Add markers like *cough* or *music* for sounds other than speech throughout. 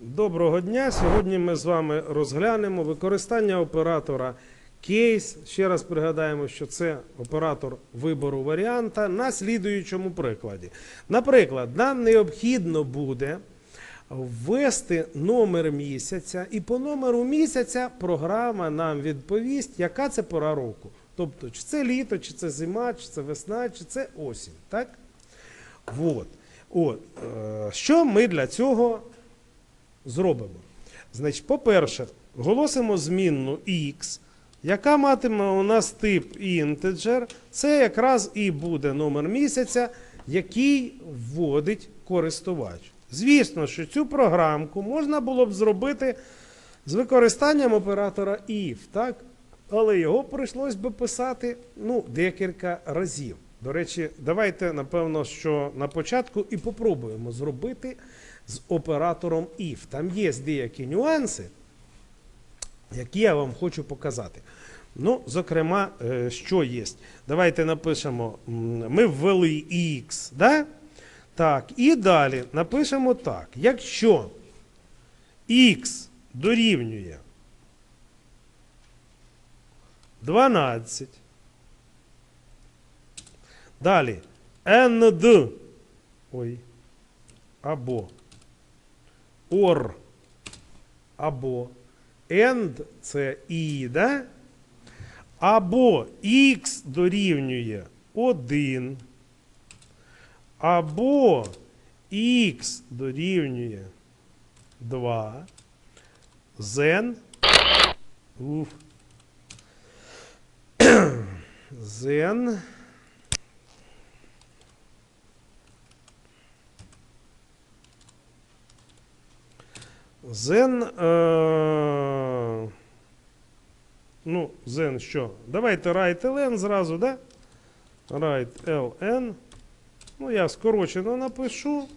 Доброго дня. Сьогодні ми з вами розглянемо використання оператора кейс. Ще раз пригадаємо, що це оператор вибору варіанта на слідуючому прикладі. Наприклад, нам необхідно буде ввести номер місяця, і по номеру місяця програма нам відповість, яка це пора року. Тобто, чи це літо, чи це зима, чи це весна, чи це осінь. Так? Вот. От. Е, що ми для цього зробимо? Значить, по-перше, голосимо змінну x, яка матиме у нас тип integer. Це якраз і буде номер місяця, який вводить користувач. Звісно, що цю програмку можна було б зробити з використанням оператора if, так? але його прийшлось би писати ну, декілька разів. До речі, давайте, напевно, що на початку і попробуємо зробити з оператором if. Там є деякі нюанси, які я вам хочу показати. Ну, зокрема, е, що є? Давайте напишемо: ми ввели x, да? Так, і далі напишемо так. Якщо x дорівнює 12. Далі nd. Ой. Або. Or. Або. End це і, да? Або x дорівнює 1. Або x дорівнює 2. Then. Уф. Then. Then. Е... Ну, then що? Давайте write ln зразу, да? Write ln. Ну, я скорочено напишу.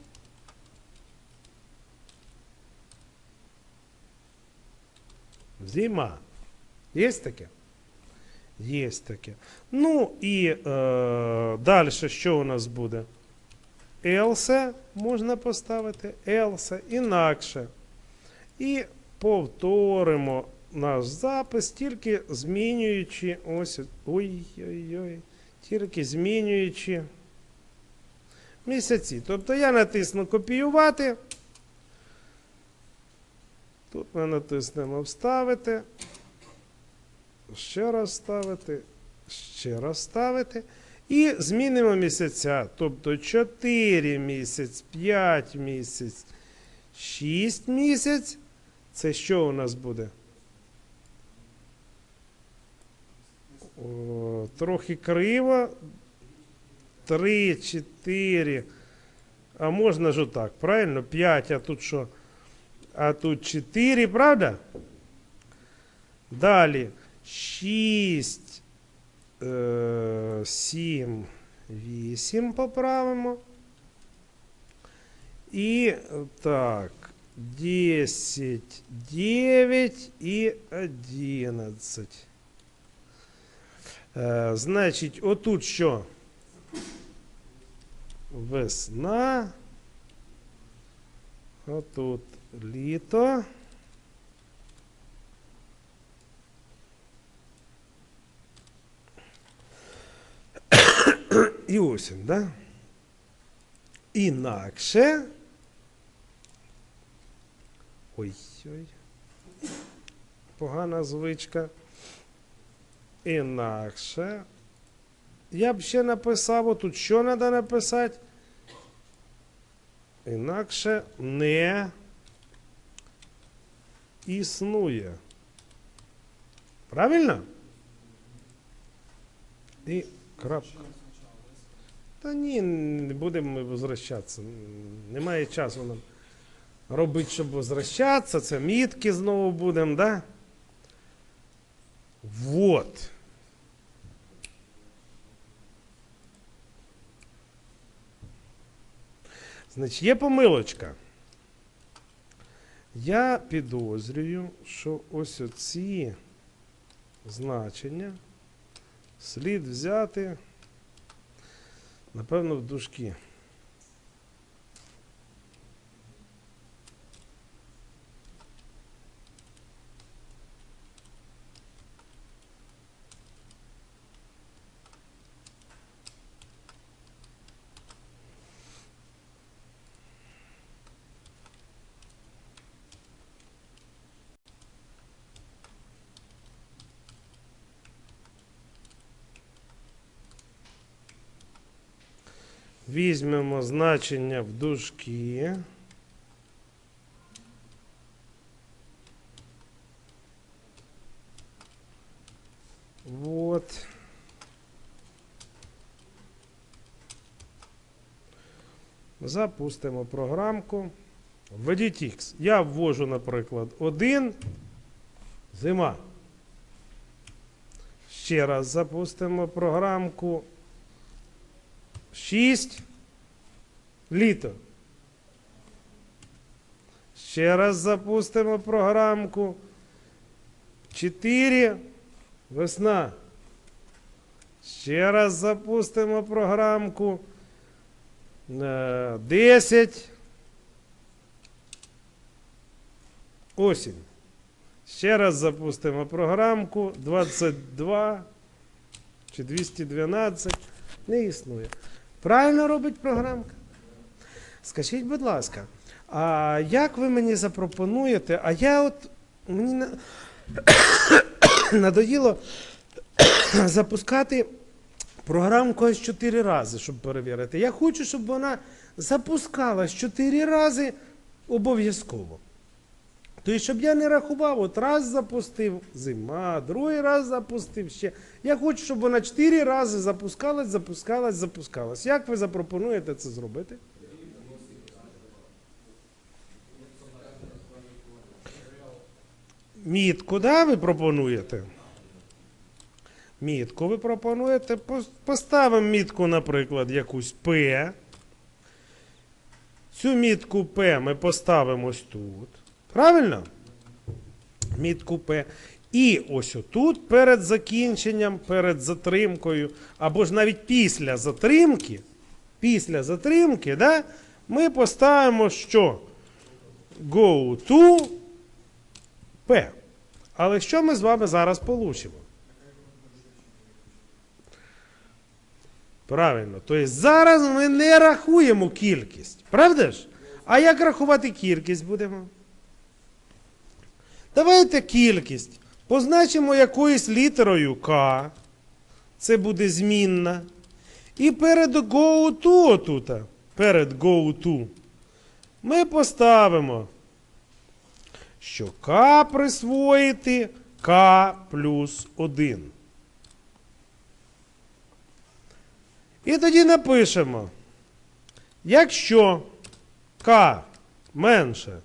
Зима. Є таке? Є таке. Ну і е, далі що у нас буде? Else можна поставити, else інакше. І повторимо наш запис, тільки змінюючи ось. Ой-ой-ой. Тільки змінюючи місяці. Тобто я натисну копіювати. Тут ми натиснемо вставити. Ще раз вставити. Ще раз вставити. І змінимо місяця. Тобто 4 місяць, 5 місяць, 6 місяць. Це що у нас буде? О, трохи криво. 3, 4. А можна ж отак, правильно? 5, а тут що? А тут 4, правда? Далі 6, 7, 8 поправимо. І так, 10, 9 і 11. Е, Значить, отут що? Весна. Отут літо. *coughs* І осінь, да? Інакше. Ой-ой. Погана звичка. Інакше. Я б ще написав, отут що треба написати? Інакше не існує. Правильно? І крапка. Та ні, не будемо возвращатися. Немає часу нам робити, щоб возвращатися. Це мітки знову будемо, да? Вот. Значить, є помилочка. Я підозрюю, що ось оці значення слід взяти, напевно, в дужки. Візьмемо значення в дужки. Вот. Запустимо програмку. Введіть X. Я ввожу, наприклад, 1. Зима. Ще раз запустимо програмку. 6. Літо. Ще раз запустимо програмку. 4. Весна. Ще раз запустимо програмку. Е, 10. Осінь. Ще раз запустимо програмку. 22 чи 212. Не існує. Правильно робить програмка? Скажіть, будь ласка, а як ви мені запропонуєте? А я от мені на... *coughs* надоїло *coughs* запускати програмку аж 4 рази, щоб перевірити. Я хочу, щоб вона запускалась 4 рази обов'язково. Тобто, щоб я не рахував, от раз запустив зима, другий раз запустив ще. Я хочу, щоб вона 4 рази запускалась, запускалась, запускалась. Як ви запропонуєте це зробити? Мітку, да, ви пропонуєте? Мітку ви пропонуєте. Поставимо мітку, наприклад, якусь П. Цю мітку П ми поставимо ось тут. Правильно? Мітку П. І ось отут перед закінченням, перед затримкою, або ж навіть після затримки, після затримки, да, ми поставимо що? Go to P. Але що ми з вами зараз получимо? Правильно. Тобто зараз ми не рахуємо кількість. Правда ж? А як рахувати кількість будемо? Давайте кількість. Позначимо якоюсь літерою К. Це буде змінна. І перед go to тут, перед go to, ми поставимо, що К присвоїти К плюс 1. І тоді напишемо, якщо К менше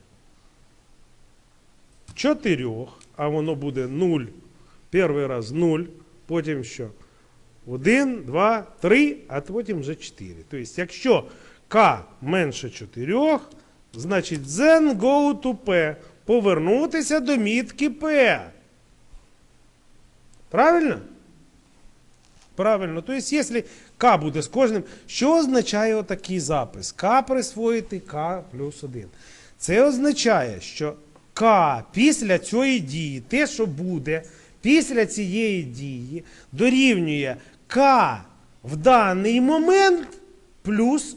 4, а воно буде 0, перший раз 0, потім що? 1, 2, 3, а потім вже 4. Тобто, якщо К менше 4, значить then go to P. Повернутися до мітки P. Правильно? Правильно. Тобто, якщо К буде з кожним, що означає отакий запис? К присвоїти К плюс 1. Це означає, що К після цієї дії, те, що буде після цієї дії, дорівнює К в даний момент плюс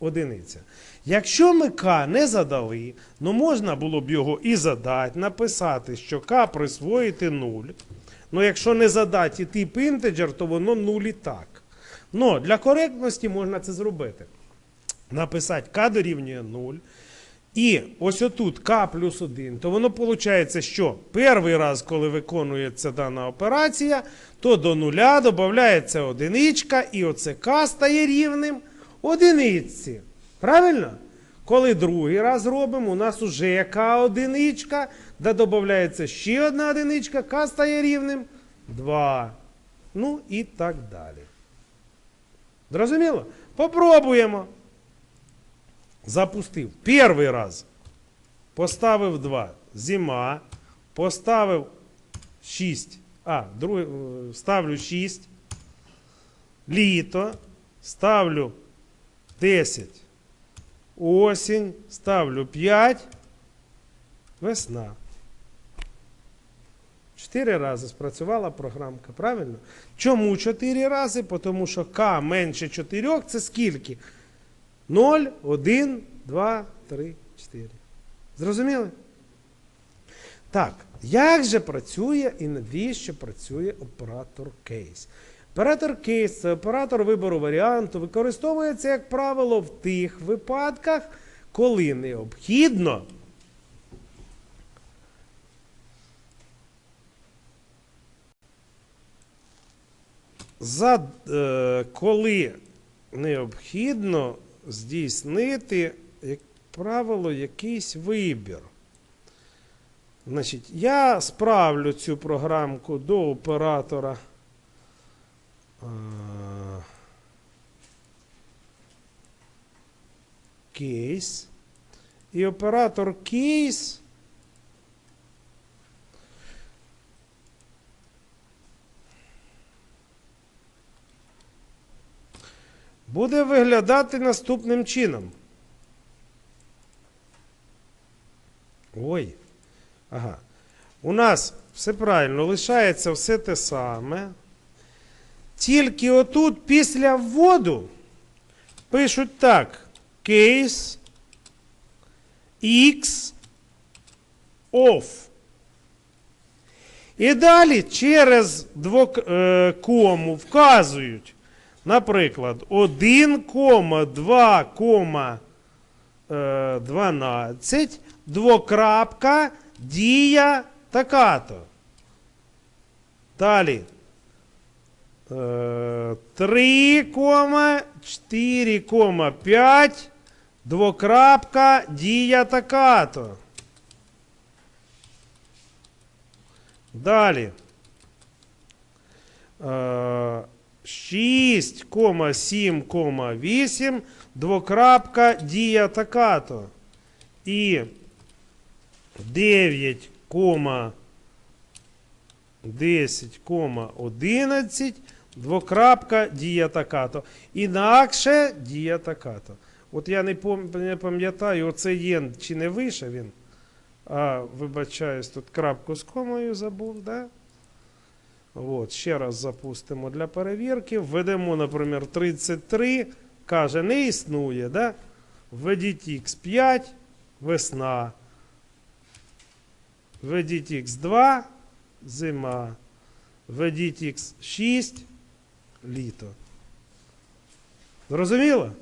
одиниця. Якщо ми К не задали, ну можна було б його і задати, написати, що К присвоїти 0. Ну, якщо не задати тип інтеджер, то воно 0 і так. Ну, для коректності можна це зробити. Написати К дорівнює 0. І ось отут К плюс 1, то воно виходить, що перший раз, коли виконується дана операція, то до нуля додається одиничка, і оце К стає рівним одиниці. Правильно? Коли другий раз робимо, у нас уже К одиничка, де додається ще одна одиничка, К стає рівним 2. Ну і так далі. Зрозуміло? Попробуємо. Запустив. Перший раз. Поставив 2. Зима. Поставив 6. А, другий, е, ставлю 6. Літо. Ставлю 10. Осінь. Ставлю 5. Весна. Чотири рази спрацювала програмка, правильно? Чому чотири рази? Тому що К менше 4 це скільки? 0, 1, 2, 3, 4. Зрозуміли? Так, як же працює і навіщо працює оператор кейс? Оператор кейс це оператор вибору варіанту, використовується, як правило, в тих випадках, коли необхідно. За, е, коли необхідно здійснити, як правило, якийсь вибір. Значить, я справлю цю програмку до оператора. Кейс. І оператор кейс. Буде виглядати наступним чином. Ой. Ага. У нас все правильно, лишається все те саме. Тільки отут після вводу пишуть так. Case X off. І далі через двок, е, вказують, наприклад, 1,2,12, двокрапка, дія така-то. Далі. Е, 3,4,5, двокрапка, дія така-то. Далі. Е, 6,7,8, двокрапка, дія така-то. І 9,10,11, двокрапка, дія така-то. Інакше дія така-то. От я не пам'ятаю, оце єн чи не вийшов він. А, вибачаюсь, тут крапку з комою забув, да? От, ще раз запустимо для перевірки. Введемо, наприклад, 33, каже, не існує, да? Введіть X5, весна. Введіть X2, зима. Введіть X6, літо. Зрозуміло?